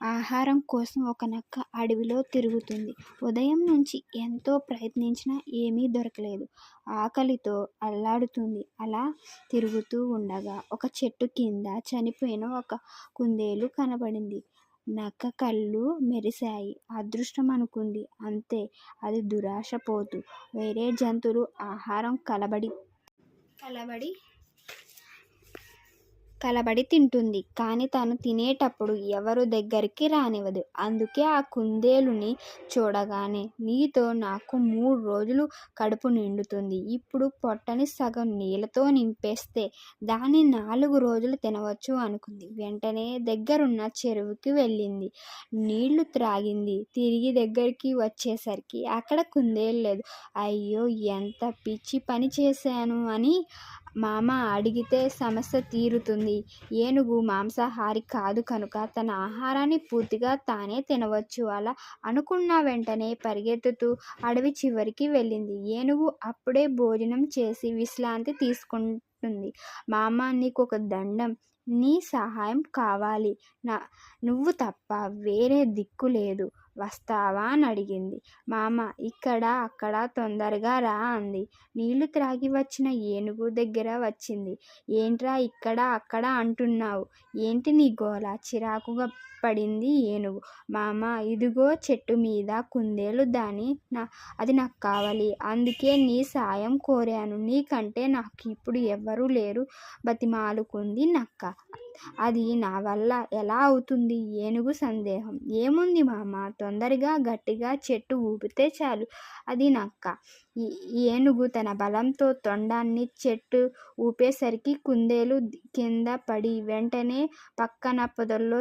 ఆహారం కోసం ఒక నక్క అడవిలో తిరుగుతుంది ఉదయం నుంచి ఎంతో ప్రయత్నించినా ఏమీ దొరకలేదు. ఆకలితో అల్లాడుతుంది అలా తిరుగుతూ ఉండగా ఒక చెట్టు కింద చనిపోయిన ఒక కుందేలు కనబడింది. నక్క కళ్ళు మెరిశాయి. అదృష్టం అనుకుంది. అంతే అది దురాశపోతూ వేరే జంతువులు ఆహారం కలబడి కలబడి కలబడి తింటుంది. కానీ తను తినేటప్పుడు ఎవరు దగ్గరికి రానివ్వదు. అందుకే ఆ కుందేలుని చూడగానే నీతో నాకు మూడు రోజులు కడుపు నిండుతుంది. ఇప్పుడు పొట్టని సగం నీళ్ళతో నింపేస్తే దాన్ని నాలుగు రోజులు తినవచ్చు అనుకుంది. వెంటనే దగ్గరున్న చెరువుకి వెళ్ళింది. నీళ్ళు త్రాగింది. తిరిగి దగ్గరికి వచ్చేసరికి అక్కడ కుందేలు లేదు. అయ్యో! ఎంత పిచ్చి పని చేశాను అని మామ అడిగితే సమస్య తీరుతుంది. ఏనుగు మాంసాహారి కాదు కనుక తన ఆహారాన్ని పూర్తిగా తానే తినవచ్చు. అలా అనుకున్న వెంటనే పరిగెత్తుతూ అడవి చివరికి వెళ్ళింది. ఏనుగు అప్పుడే భోజనం చేసి విశ్రాంతి తీసుకుంటోంది. మామా! నీకొక దండం. నీ సహాయం కావాలి. నా నువ్వు తప్ప వేరే దిక్కు లేదు వస్తావా? అని అడిగింది మామ ఇక్కడ అక్కడ తొందరగా రా అంది. నీళ్ళు త్రాగి వచ్చిన ఏనుగు దగ్గర వచ్చింది. ఏంట్రా ఇక్కడ అక్కడ అంటున్నావు ఏంటి నీ గోల? చిరాకుగా పడింది ఏనుగు. మామ ఇదిగో చెట్టు మీద కుందేలు దాని నా అది నాకు కావాలి. అందుకే నీ సాయం కోరాను. నీకంటే నాకు ఇప్పుడు ఎవ్వరూ లేరు బతిమాలుకుంది నక్క. అది నా వల్ల ఎలా అవుతుంది? ఏనుగు సందేహం. ఏముంది మామా! తొందరగా గట్టిగా చెట్టు ఊపితే చాలు అది నక్క. ఏనుగు తన బలంతో తొండాన్ని చెట్టు ఊపేసరికి కుందేలు కింద పడి వెంటనే పక్కన పొదల్లో